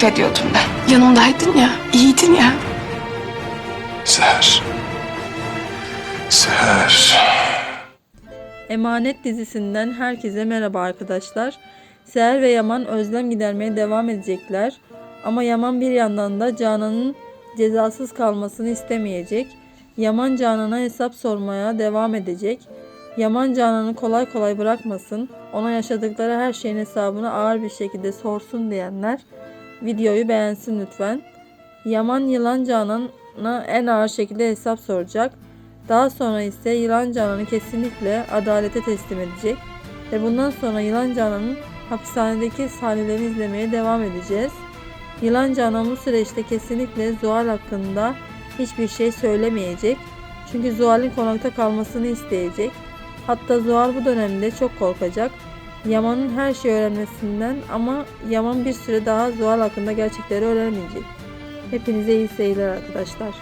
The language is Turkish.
takip ediyordum ben. Yanımdaydın ya, iyiydin ya. Seher. Seher. Emanet dizisinden herkese merhaba arkadaşlar. Seher ve Yaman özlem gidermeye devam edecekler. Ama Yaman bir yandan da Canan'ın cezasız kalmasını istemeyecek. Yaman Canan'a hesap sormaya devam edecek. Yaman Canan'ı kolay kolay bırakmasın, ona yaşadıkları her şeyin hesabını ağır bir şekilde sorsun diyenler videoyu beğensin lütfen. Yaman Yılan Canan'a en ağır şekilde hesap soracak. Daha sonra ise Yılan Canan'ı kesinlikle adalete teslim edecek. Ve bundan sonra Yılan Canan'ın hapishanedeki sahnelerini izlemeye devam edeceğiz. Yılan Canan bu süreçte kesinlikle Zuhal hakkında hiçbir şey söylemeyecek. Çünkü Zuhal'in konakta kalmasını isteyecek. Hatta Zuhal bu dönemde çok korkacak. Yaman'ın her şeyi öğrenmesinden ama Yaman bir süre daha Zuhal hakkında gerçekleri öğrenemeyecek. Hepinize iyi seyirler arkadaşlar.